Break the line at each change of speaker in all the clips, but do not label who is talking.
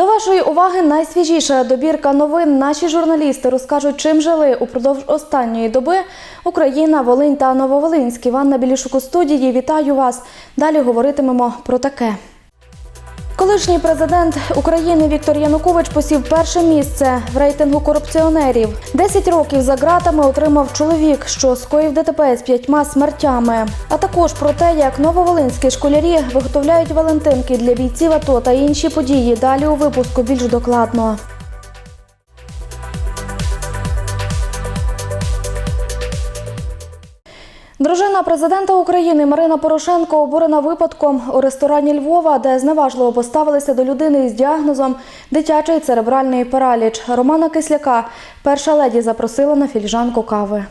До вашої уваги найсвіжіша добірка новин. Наші журналісти розкажуть, чим жили упродовж останньої доби Україна, Волинь та Нововолинськ. Іванна Білішук у студії. Вітаю вас. Далі говоритимемо про таке. Колишній президент України Віктор Янукович посів перше місце в рейтингу корупціонерів. Десять років за ґратами отримав чоловік, що скоїв ДТП з п'ятьма смертями. А також про те, як нововолинські школярі виготовляють валентинки для бійців АТО та інші події. Далі у випуску більш докладно. Дружина президента України Марина Порошенко обурена випадком у ресторані Львова, де зневажливо поставилися до людини із діагнозом дитячий церебральний параліч. Романа Кисляка перша леді запросила на філіжанку кави.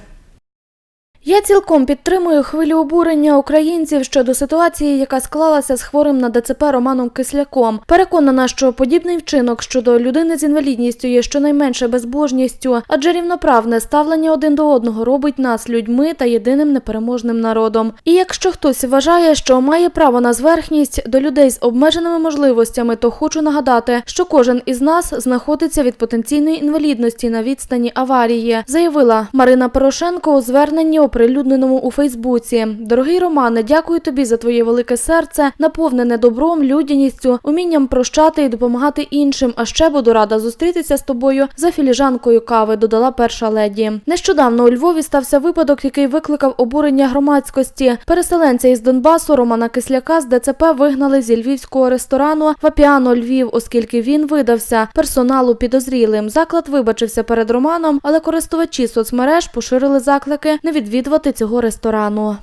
Я цілком підтримую хвилю обурення українців щодо ситуації, яка склалася з хворим на ДЦП Романом Кисляком. Переконана, що подібний вчинок щодо людини з інвалідністю є щонайменше безбожністю, адже рівноправне ставлення один до одного робить нас людьми та єдиним непереможним народом. І якщо хтось вважає, що має право на зверхність до людей з обмеженими можливостями, то хочу нагадати, що кожен із нас знаходиться від потенційної інвалідності на відстані аварії, заявила Марина Порошенко у зверненні оприлюдненому у Фейсбуці. Дорогий Романе, дякую тобі за твоє велике серце, наповнене добром, людяністю, умінням прощати і допомагати іншим. А ще буду рада зустрітися з тобою за філіжанкою кави, додала перша леді. Нещодавно у Львові стався випадок, який викликав обурення громадськості. Переселенця із Донбасу Романа Кисляка з ДЦП вигнали зі львівського ресторану Вапіано Львів, оскільки він видався персоналу підозрілим. Заклад вибачився перед Романом, але користувачі соцмереж поширили заклики не відвідувати цього ресторану.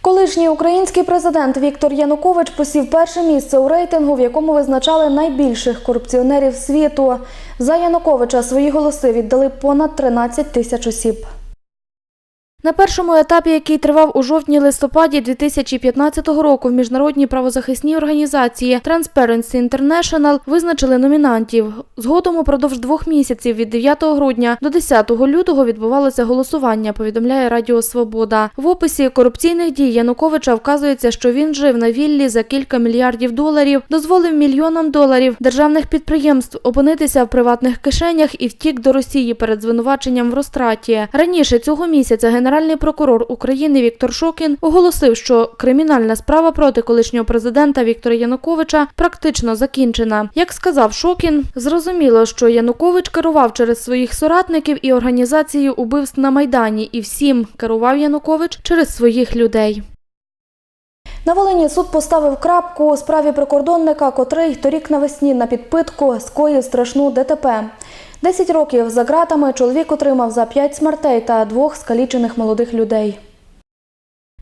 Колишній український президент Віктор Янукович посів перше місце у рейтингу, в якому визначали найбільших корупціонерів світу. За Януковича свої голоси віддали понад 13 тисяч осіб. На першому етапі, який тривав у жовтні-листопаді 2015 року, в міжнародній правозахисній організації Transparency International визначили номінантів. Згодом упродовж двох місяців від 9 грудня до 10 лютого відбувалося голосування. Повідомляє Радіо Свобода. В описі корупційних дій Януковича вказується, що він жив на віллі за кілька мільярдів доларів, дозволив мільйонам доларів державних підприємств опинитися в приватних кишенях і втік до Росії перед звинуваченням в розтраті. Раніше цього місяця генеральний прокурор України Віктор Шокін оголосив, що кримінальна справа проти колишнього президента Віктора Януковича практично закінчена. Як сказав Шокін, зрозуміло, що Янукович керував через своїх соратників і організацію убивств на майдані, і всім керував Янукович через своїх людей. На Волині суд поставив крапку у справі прикордонника, котрий торік навесні на підпитку скоїв страшну ДТП. Десять років за ґратами чоловік отримав за п'ять смертей та двох скалічених молодих людей.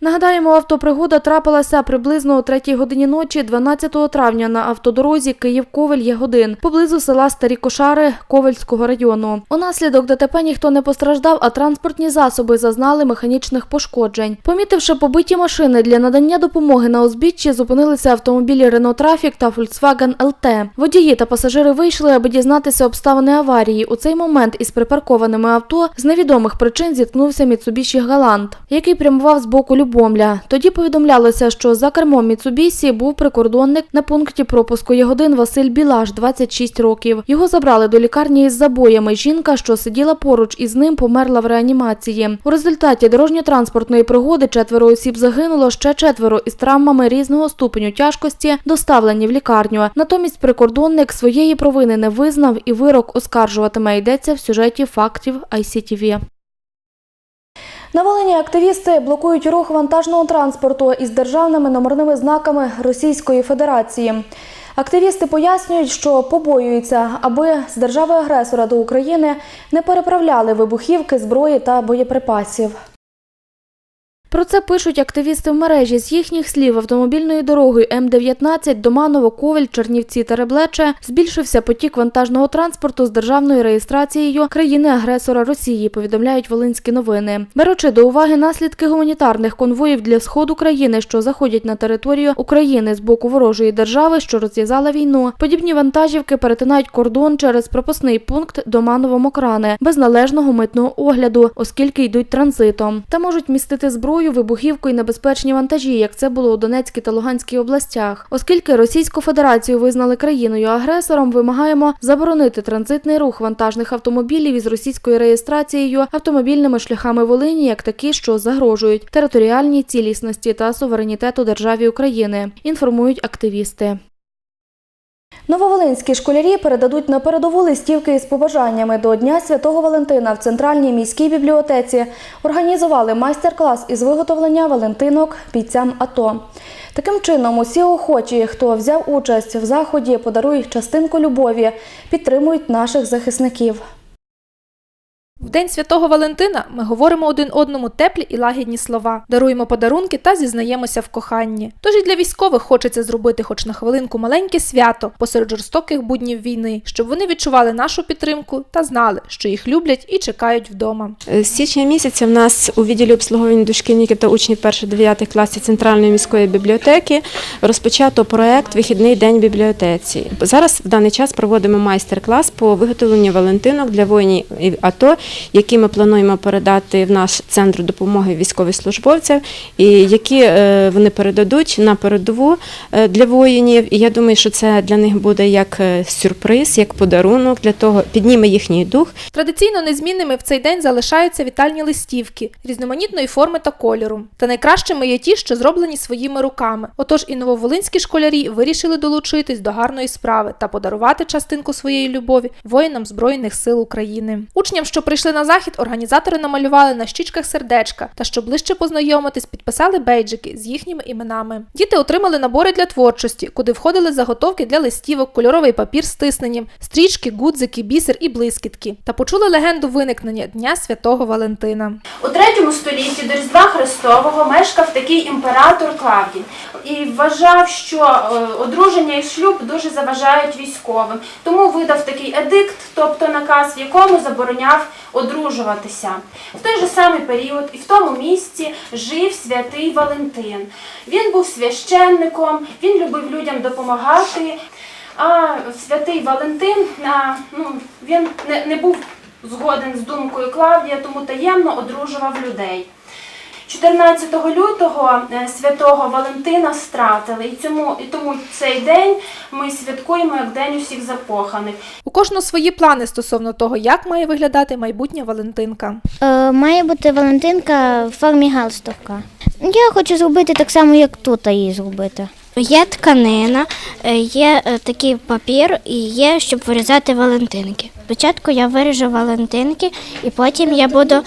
Нагадаємо, автопригода трапилася приблизно о 3 годині ночі 12 травня на автодорозі Київ-Ковель-Ягодин, поблизу села Старі Кошари Ковельського району. Унаслідок ДТП ніхто не постраждав, а транспортні засоби зазнали механічних пошкоджень. Помітивши побиті машини для надання допомоги на узбіччі, зупинилися автомобілі Renault Traffic та Volkswagen LT. Водії та пасажири вийшли, аби дізнатися обставини аварії. У цей момент із припаркованими авто з невідомих причин зіткнувся Mitsubishi Galant, який прямував з боку Любомля. Тоді повідомлялося, що за кермом Міцубісі був прикордонник на пункті пропуску Ягодин Василь Білаш, 26 років. Його забрали до лікарні із забоями. Жінка, що сиділа поруч із ним, померла в реанімації. У результаті дорожньо-транспортної пригоди четверо осіб загинуло, ще четверо із травмами різного ступеню тяжкості доставлені в лікарню. Натомість прикордонник своєї провини не визнав і вирок оскаржуватиме. Йдеться в сюжеті фактів ICTV. На Волині активісти блокують рух вантажного транспорту із державними номерними знаками Російської Федерації. Активісти пояснюють, що побоюються, аби з держави-агресора до України не переправляли вибухівки, зброї та боєприпасів. Про це пишуть активісти в мережі. З їхніх слів, автомобільною дорогою М-19 Доманово, Ковель, Чернівці та Реблече збільшився потік вантажного транспорту з державною реєстрацією країни-агресора Росії, повідомляють волинські новини. Беручи до уваги наслідки гуманітарних конвоїв для сходу країни, що заходять на територію України з боку ворожої держави, що розв'язала війну, подібні вантажівки перетинають кордон через пропускний пункт Доманово-Мокране без належного митного огляду, оскільки йдуть транзитом, та можуть містити зброю зброю, вибухівку і небезпечні вантажі, як це було у Донецькій та Луганській областях. Оскільки Російську Федерацію визнали країною-агресором, вимагаємо заборонити транзитний рух вантажних автомобілів із російською реєстрацією автомобільними шляхами Волині, як такі, що загрожують територіальній цілісності та суверенітету державі України. Інформують активісти. Нововолинські школярі передадуть на передову листівки із побажаннями до Дня Святого Валентина в центральній міській бібліотеці. Організували майстер-клас із виготовлення валентинок бійцям АТО. Таким чином, усі охочі, хто взяв участь в заході, подарують частинку любові, підтримують наших захисників.
В День Святого Валентина ми говоримо один одному теплі і лагідні слова, даруємо подарунки та зізнаємося в коханні. Тож і для військових хочеться зробити хоч на хвилинку маленьке свято посеред жорстоких буднів війни, щоб вони відчували нашу підтримку та знали, що їх люблять і чекають вдома.
З січня місяця в нас у відділі обслуговування дошкільників та учнів 1-9 класів Центральної міської бібліотеки розпочато проект Вихідний день бібліотеці. Зараз в даний час проводимо майстер-клас по виготовленню валентинок для воїнів АТО, які ми плануємо передати в наш центр допомоги військовослужбовцям, і які е, вони передадуть на передову е, для воїнів. І я думаю, що це для них буде як е, сюрприз, як подарунок для того, підніме їхній дух
Традиційно незмінними в цей день залишаються вітальні листівки різноманітної форми та кольору. Та найкращими є ті, що зроблені своїми руками. Отож і нововолинські школярі вирішили долучитись до гарної справи та подарувати частинку своєї любові воїнам Збройних сил України. Учням, що прийшли на захід, організатори намалювали на щічках сердечка та щоб ближче познайомитись, підписали бейджики з їхніми іменами. Діти отримали набори для творчості, куди входили заготовки для листівок, кольоровий папір з тисненням, стрічки, гудзики, бісер і блискітки. Та почули легенду виникнення Дня Святого Валентина.
У третьому столітті до Різдва Христового мешкав такий імператор Клавдій і вважав, що е, одруження і шлюб дуже заважають військовим. Тому видав такий едикт, тобто наказ, в якому забороняв одружуватися. В той же самий період і в тому місці жив святий Валентин. Він був священником, він любив людям допомагати. А святий Валентин ну, він не, не був згоден з думкою Клавдія, тому таємно одружував людей. 14 лютого е, святого Валентина стратили, і, цьому, і тому цей день ми святкуємо як День усіх закоханих.
У кожного свої плани стосовно того, як має виглядати майбутня Валентинка.
Е, має бути Валентинка в формі галстука. Я хочу зробити так само, як тут її зробити. Є тканина, е, є е, такий папір і є, щоб вирізати Валентинки. Спочатку я виріжу Валентинки і потім я буду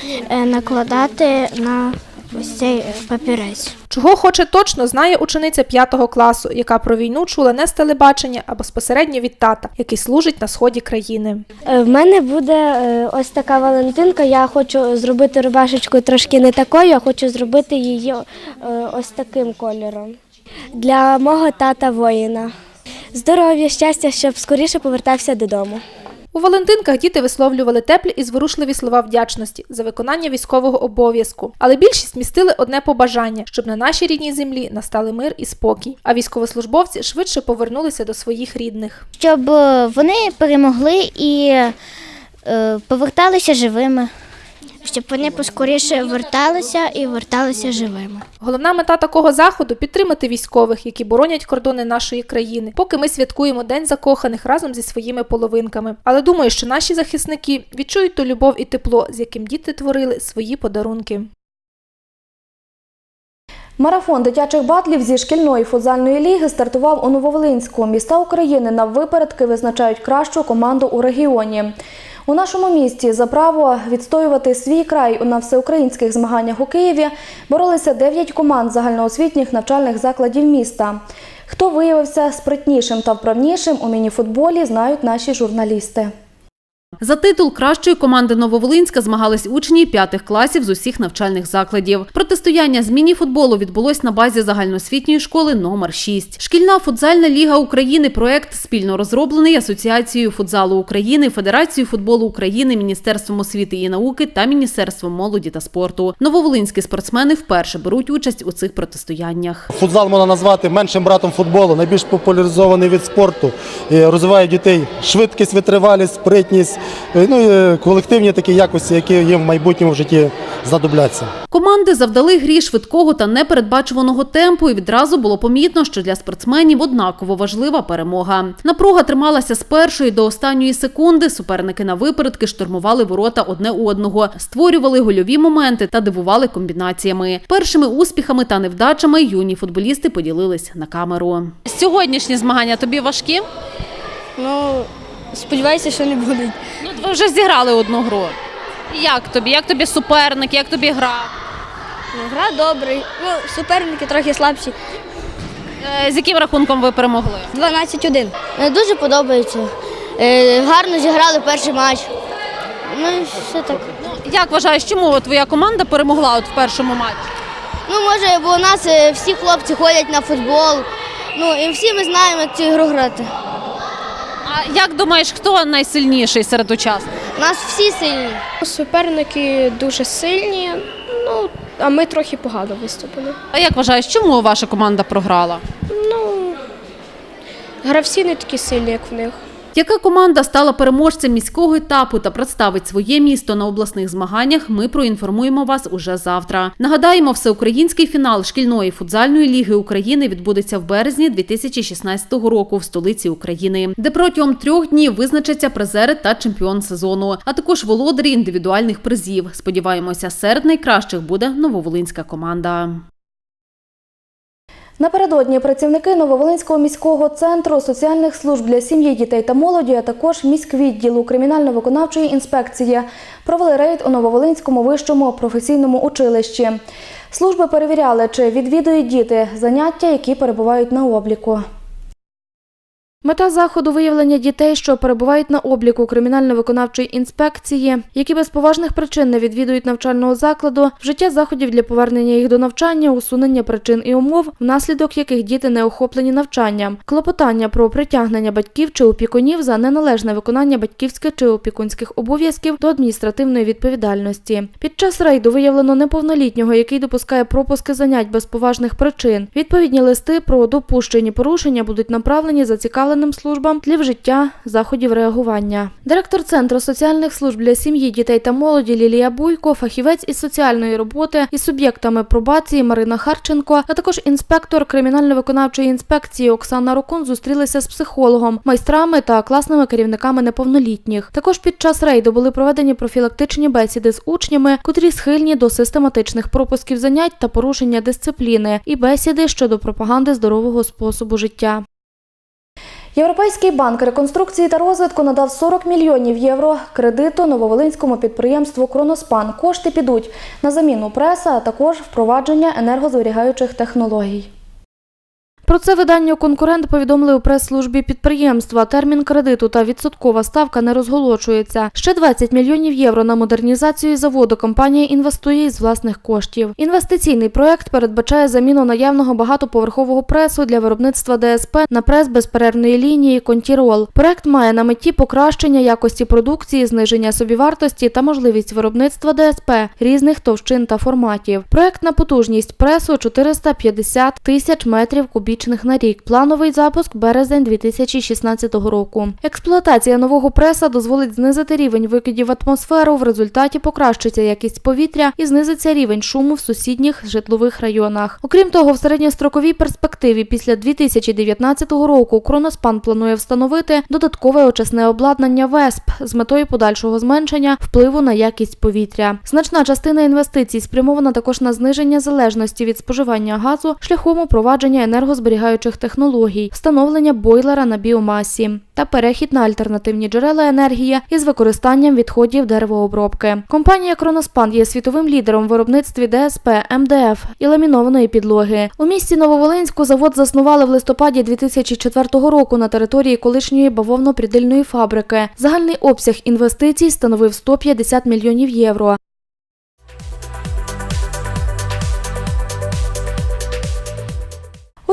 накладати на ось цей е, папірець.
Чого хоче точно, знає учениця 5 класу, яка про війну чула не з телебачення, а безпосередньо від тата, який служить на сході країни.
Е, В мене буде е, ось така Валентинка. Я хочу зробити рубашечку трошки не такою, а хочу зробити її ось таким кольором. Для мого тата воїна. Здоров'я, щастя, щоб скоріше повертався додому.
У Валентинках діти висловлювали теплі і зворушливі слова вдячності за виконання військового обов'язку, але більшість містили одне побажання, щоб на нашій рідній землі настали мир і спокій, а військовослужбовці швидше повернулися до своїх рідних.
Щоб е, вони перемогли і е, поверталися живими. Щоб вони поскоріше верталися і верталися живими.
Головна мета такого заходу підтримати військових, які боронять кордони нашої країни, поки ми святкуємо День закоханих разом зі своїми половинками. Але думаю, що наші захисники відчують ту любов і тепло, з яким діти творили свої подарунки.
Марафон дитячих батлів зі шкільної футзальної ліги стартував у Нововолинську. Міста України на випередки визначають кращу команду у регіоні. У нашому місті за право відстоювати свій край на всеукраїнських змаганнях у Києві боролися 9 команд загальноосвітніх навчальних закладів міста. Хто виявився спритнішим та вправнішим у мініфутболі, знають наші журналісти.
За титул кращої команди Нововолинська змагались учні п'ятих класів з усіх навчальних закладів. Протистояння з міні-футболу відбулось на базі загальноосвітньої школи номер 6. Шкільна футзальна ліга України проект спільно розроблений Асоціацією футзалу України, Федерацією футболу України, Міністерством освіти і науки та Міністерством молоді та спорту. Нововолинські спортсмени вперше беруть участь у цих протистояннях.
Футзал можна назвати меншим братом футболу, найбільш популяризований від спорту. Розвиває дітей швидкість, витривалість, спритність, ну, і, е, колективні такі якості, які їм в майбутньому в житті знадобляться.
Команди завдали грі швидкого та непередбачуваного темпу, і відразу було помітно, що для спортсменів однаково важлива перемога. Напруга трималася з першої до останньої секунди. Суперники на випередки штурмували ворота одне у одного, створювали гольові моменти та дивували комбінаціями. Першими успіхами та невдачами юні футболісти поділились на камеру. Сьогоднішні змагання тобі важкі?
Ну, сподіваюся, що не будуть.
Ну, ви вже зіграли одну гру. Як тобі? Як тобі суперник? Як тобі гра?
Ну, гра добра. Ну, суперники трохи слабші.
Е, З яким рахунком ви перемогли?
12-1.
Е, Дуже подобається. Е, Гарно зіграли перший матч. Ну і все так.
Як вважаєш, чому твоя команда перемогла от в першому матчі?
Ну, може, бо у нас е, всі хлопці ходять на футбол. Ну і всі ми знаємо, як цю ігру грати.
А як думаєш, хто найсильніший серед учасників?
Нас всі сильні.
Суперники дуже сильні, ну, а ми трохи погано виступили.
А як вважаєш, чому ваша команда програла?
Ну, гравці не такі сильні, як в них.
Яка команда стала переможцем міського етапу та представить своє місто на обласних змаганнях? Ми проінформуємо вас уже завтра. Нагадаємо, всеукраїнський фінал шкільної футзальної ліги України відбудеться в березні 2016 року в столиці України, де протягом трьох днів визначаться призери та чемпіон сезону, а також володарі індивідуальних призів. Сподіваємося, серед найкращих буде нововолинська команда.
Напередодні працівники Нововолинського міського центру соціальних служб для сім'ї, дітей та молоді, а також міськвідділу кримінально-виконавчої інспекції провели рейд у Нововолинському вищому професійному училищі. Служби перевіряли, чи відвідують діти заняття, які перебувають на обліку. Мета заходу виявлення дітей, що перебувають на обліку кримінально-виконавчої інспекції, які без поважних причин не відвідують навчального закладу, вжиття заходів для повернення їх до навчання, усунення причин і умов, внаслідок яких діти не охоплені навчанням, клопотання про притягнення батьків чи опікунів за неналежне виконання батьківських чи опікунських обов'язків до адміністративної відповідальності. Під час рейду виявлено неповнолітнього, який допускає пропуски занять без поважних причин. Відповідні листи про допущені порушення будуть направлені зацікавленим службам для вжиття заходів реагування. Директор центру соціальних служб для сім'ї, дітей та молоді Лілія Буйко, фахівець із соціальної роботи із суб'єктами пробації Марина Харченко, а також інспектор кримінально-виконавчої інспекції Оксана Рокун зустрілися з психологом, майстрами та класними керівниками неповнолітніх. Також під час рейду були проведені профілактичні бесіди з учнями, котрі схильні до систематичних пропусків занять та порушення дисципліни, і бесіди щодо пропаганди здорового способу життя. Європейський банк реконструкції та розвитку надав 40 мільйонів євро кредиту нововолинському підприємству Кроноспан. Кошти підуть на заміну преса, а також впровадження енергозберігаючих технологій. Про це видання конкурент повідомили у прес-службі підприємства. Термін кредиту та відсоткова ставка не розголошується. Ще 20 мільйонів євро на модернізацію заводу компанія інвестує із власних коштів. Інвестиційний проект передбачає заміну наявного багатоповерхового пресу для виробництва ДСП на прес безперервної лінії Контірол. Проект має на меті покращення якості продукції, зниження собівартості та можливість виробництва ДСП різних товщин та форматів. Проектна потужність пресу 450 тисяч метрів кубічних на рік. Плановий запуск березень 2016 року. Експлуатація нового преса дозволить знизити рівень викидів в атмосферу. В результаті покращиться якість повітря і знизиться рівень шуму в сусідніх житлових районах. Окрім того, в середньостроковій перспективі після 2019 року Кроноспан планує встановити додаткове очисне обладнання ВЕСП з метою подальшого зменшення впливу на якість повітря. Значна частина інвестицій спрямована також на зниження залежності від споживання газу шляхом упровадження енергозберігаючих технологій, встановлення бойлера на біомасі та перехід на альтернативні джерела енергії із використанням відходів деревообробки. Компанія Кроноспан є світовим лідером в виробництві ДСП, МДФ і ламінованої підлоги. У місті Нововолинську завод заснували в листопаді 2004 року на території колишньої бавовно-придильної фабрики. Загальний обсяг інвестицій становив 150 мільйонів євро.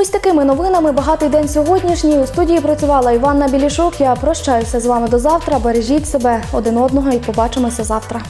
Ось такими новинами багатий день сьогоднішній. У студії працювала Іванна Білішук. Я прощаюся з вами до завтра. Бережіть себе один одного і побачимося завтра.